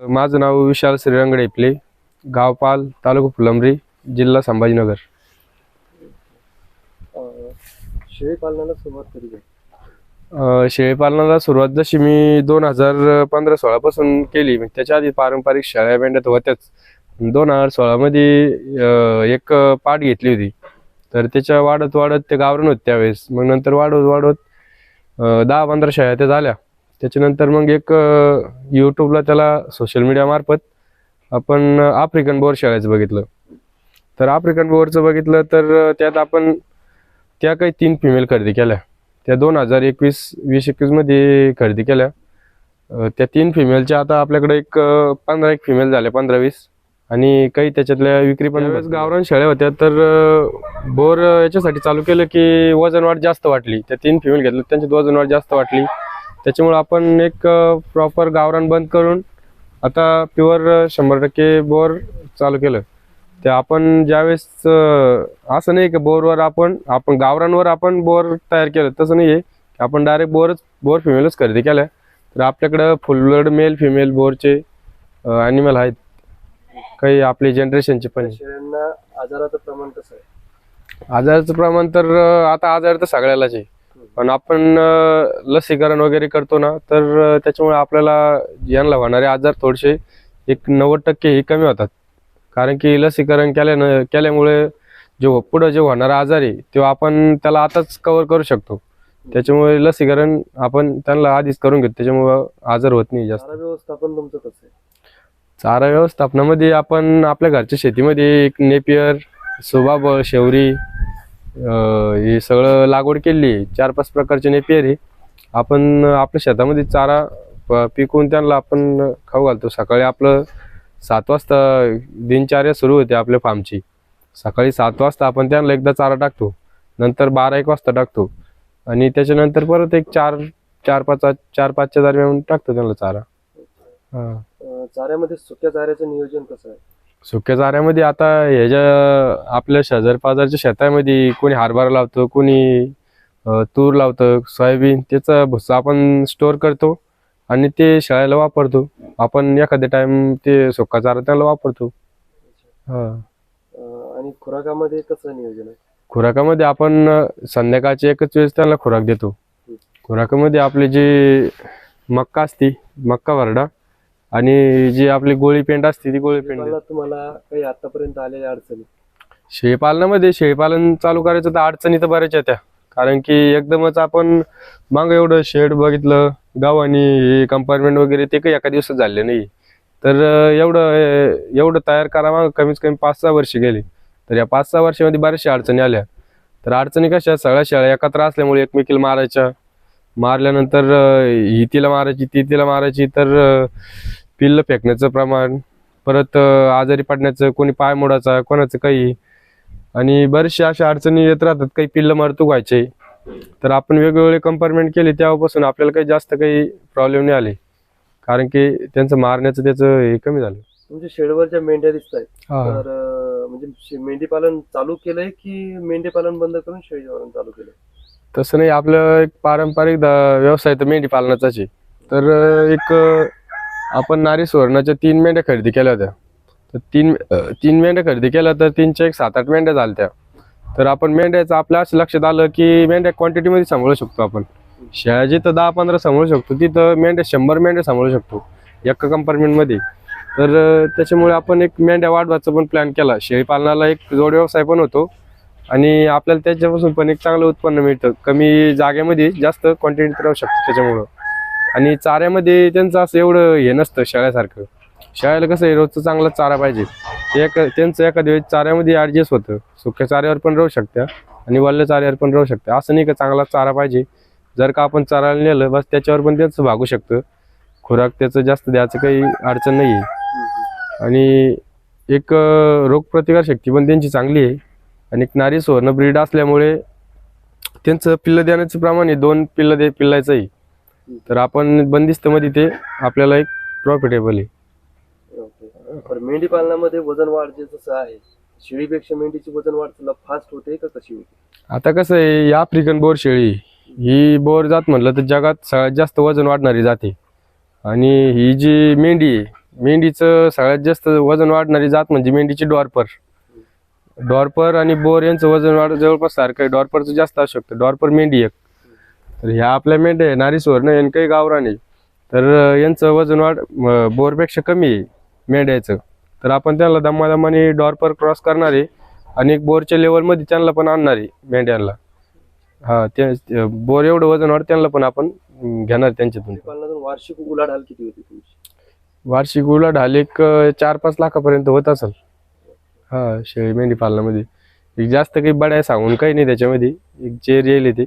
माझं नाव विशाल श्रीरंग डेपले गाव पाल तालुका फुलंब्री जिल्हा संभाजीनगर. शेळी पालनाला सुरुवात कधी झाली? शेळीपालनाला सुरुवात जशी मी दोन हजार पंधरा सोळापासून केली म्हणजे त्याच्या आधी पारंपरिक शेळ्या मेंढ्या तर होत्याच. दोन हजार सोळामध्ये एक पाट घेतली होती. तर त्याच्या वाढत वाढत ते गावरण होते त्यावेळेस. मग नंतर वाढवत वाढवत दहा पंधरा शेळ्या त्या झाल्या. त्याच्यानंतर मग एक यूट्यूबला त्याला सोशल मीडियामार्फत आपण आफ्रिकन बोर शेळ्याचं बघितलं. तर आफ्रिकन बोरचं बघितलं तर त्यात आपण त्या काही तीन फिमेल खरेदी केल्या. त्या दोन हजार एकवीस वीस एकवीसमध्ये खरेदी केल्या. त्या तीन फिमेलच्या आता आपल्याकडे एक पंधरा एक फिमेल झाल्या पंधरा वीस. आणि काही त्याच्यातल्या विक्री पण गावरान शेळ्या होत्या तर बोर याच्यासाठी चालू केलं की वजन वाढ जास्त वाटली. त्या तीन फिमेल घेतल्या त्यांची वजन वाढ जास्त वाटली. त्याच्यामुळे आपण एक प्रॉपर गावरान बंद करून आता प्युअर शंभर टक्के बोर चालू केलं. ते आपण ज्यावेळेस असं नाही की बोरवर आपण आपण गावरांवर आपण बोर तयार केलं तसं नाही आहे आपण डायरेक्ट बोरच बोर फिमेलच खरेदी केल्या. तर आपल्याकडं फुल ब्लड मेल फिमेल बोरचे ॲनिमल आहेत. काही आपले जनरेशनचे पण आजाराचं प्रमाण कसं आहे? आजाराचं प्रमाण तर आता आजार तर सगळ्यालाच आहे. पण आपण लसीकरण वगैरे करतो ना तर त्याच्यामुळे आपल्याला यांना होणारे आजार थोडेसे एक नव्वद टक्के हे कमी होतात. कारण की लसीकरण केल्यानं केल्यामुळे जो पुढं जे होणारा आजार आहे तो आपण त्याला आताच कव्हर करू शकतो. त्याच्यामुळे लसीकरण आपण त्यांना आधीच करून घेतो. त्याच्यामुळं आजार होत नाही जास्त. व्यवस्थापन तुमचं कसं आहे? चारा व्यवस्थापनामध्ये आपण आपल्या घरच्या शेतीमध्ये एक नेपियर सुबाब शेवरी हे सगळं लागवड केली चार पाच प्रकारचे नेपियर पेरी आपण आपल्या शेतामध्ये चारा प- पिकवून त्यांना आपण खाऊ घालतो. सकाळी आपलं सात वाजता दिनचर्या सुरू होते आपल्या फार्मची सकाळी सात वाजता आपण त्यांना एकदा चारा टाकतो. नंतर बारा एक वाजता टाकतो. आणि त्याच्यानंतर परत एक चार चार पाच चार पाचच्या दरम्यान टाकतो त्यांना चारा. हां. चाऱ्यामध्ये सुक्या चाऱ्याचं नियोजन कसं आहे? सुक्या चाऱ्यामध्ये आता ह्याच्या आपल्या शेजार पाजारच्या शेतामध्ये कोणी हरभरा लावतं कोणी तूर लावतं सोयाबीन त्याचा भुस्सा आपण स्टोअर करतो आणि ते शेळ्याला वापरतो. आपण एखाद्या टाइम ते सुका चारा त्याला वापरतो. हा. आणि खुराकामध्ये कसं नियोजन आहे? खुराकामध्ये आपण संध्याकाळची एकच वेळेस त्यांना खुराक देतो. खुराकामध्ये आपली जी मक्का असती मक्का भरडा आणि जी आपली गोळी पेंड असते ती गोळी पेंड. मला तुम्हाला काही आतापर्यंत आलेल्या अडचणी. शेळीपालनामध्ये शेळीपालन चालू करायचं तर अडचणी तर बऱ्याच येत्या. कारण की एकदमच आपण माग एवढं शेड बघितलं गावानी हे कंपार्टमेंट वगैरे ते काही एका दिवसात झाले नाही. तर एवढं एवढं तयार करा मग. कमीत कमी पाच सहा वर्ष गेली. तर या पाच सहा वर्षामध्ये बऱ्याचशा अडचणी आल्या. तर अडचणी कशा सगळ्या शेळ्या एकत्र असल्यामुळे एकमेकीला मारायच्या. मारल्यानंतर ही तिला मारायची ती तिला मारायची. तर पिल्लं फेकण्याचं प्रमाण परत आजारी पडण्याचं कोणी पाय मोडायचा कोणाचं काही. आणि बरेचशा अशा अडचणी येत राहतात काही पिल्लं मरतू व्हायचे. तर आपण वेगवेगळे कंपार्टमेंट केले तेव्हापासून आपल्याला काही जास्त काही प्रॉब्लेम नाही आले. कारण की त्यांचं मारण्याचं त्याचं हे कमी झालं. तुमच्या शेडवरच्या मेंढ्या दिसत आहेत हा. तर म्हणजे मेंढी पालन चालू केलंय की मेंढी पालन बंद करून शेळी पालन चालू केलंय? तसं नाही आपलं एक पारंपरिक द- व्यवसाय तर मेंढी पालनाचाच आहे. तर एक आपण नारी सुवर्णाच्या तीन मेंढ्या खरेदी केल्या होत्या. तर तीन तीन मेंढ्या खरेदी केल्या तर तीनच्या एक सात आठ मेंढ्या झाल्या तर आपण मेंढ्याचं आपल्या असं लक्षात आलं की मेंढ्या क्वांटिटीमध्ये सांभाळू शकतो आपण. शेळ्या जिथं दहा पंधरा सांभाळू शकतो तिथं मेंढ्या शंभर मेंढ्या सांभाळू शकतो एका कंपार्टमेंटमध्ये तर त्याच्यामुळे आपण एक मेंढ्या वाढवायचा पण प्लॅन केला. शेळी पालनाला एक जोड व्यवसाय पण होतो आणि आपल्याला त्याच्यापासून पण एक चांगलं उत्पन्न मिळतं. कमी जागेमध्ये जास्त क्वांटिटीत राहू शकतो त्याच्यामुळं. आणि चाऱ्यामध्ये त्यांचं असं एवढं हे नसतं शाळेसारखं शाळेला कसं आहे रोजचं चांगला चारा पाहिजे. ते एक त्यांचं एखाद्या वेळेस चाऱ्यामध्ये ॲडजस्ट होतं. सुक्या चाऱ्यावर पण राहू शकत्या आणि वल्ल्या चाऱ्यावर पण राहू शकतं असं नाही का चांगला चारा पाहिजे. जर का आपण चारायला नेलं बस त्याच्यावर पण त्यांचं भागू शकतं. खुराक त्याचं जास्त द्यायचं काही अडचण नाही आहे आणि एक रोगप्रतिकारशक्ती रोगप्रतिकार शक्ती पण त्यांची चांगली आहे. आणि एक नारी सुवर्ण ब्रीड असल्यामुळे त्यांचं पिल्लं देण्याचं प्रमाण आहे दोन पिल्लं दे पिल्लायचंही तर आपण बंदिस्तमध्ये ते आपल्याला एक प्रॉफिटेबल आहे. ओके. मेंढी पालनामध्ये वजन वाढ जे जसं आहे शेळीपेक्षा मेंढीची वजन वाढ तुला फास्ट होते का कशी होते? आता कसं आहे ही आफ्रिकन बोर शेळी ही बोर जात म्हटलं तर जगात सगळ्यात जास्त वजन वाढणारी जाते. आणि ही जी मेंढी आहे मेंढीचं सगळ्यात जास्त वजन वाढणारी जात म्हणजे मेंढीची डॉर्पर. डॉर्पर आणि बोर यांचं वजन वाढ जवळपास सारखं आहे. डॉर्परचं जास्त असू शकतं. डॉर्पर मेंढी एक. तर ह्या आपल्या मेंढ्या आहे नारी सुवर्ण यांनी काही गावरान तर यांचं वजन वाढ बोरपेक्षा कमी आहे मेंढ्याचं. तर आपण त्यांना दमादमाने डॉर्पर क्रॉस करणार आहे आणि एक बोरच्या लेवलमध्ये त्यांना पण आणणार आहे मेंढ्यांना. हा ते बोर एवढं वजन वाढ त्यांना पण आपण घेणार त्यांच्यातून. वार्षिक उलाढाल किती होती तुमची? वार्षिक उलाढाल एक चार पाच लाखापर्यंत होत असेल. हा शेळी मेंढी पालनामध्ये. एक जास्त काही बड्या सांगून काही नाही त्याच्यामध्ये. एक जे येईल ते.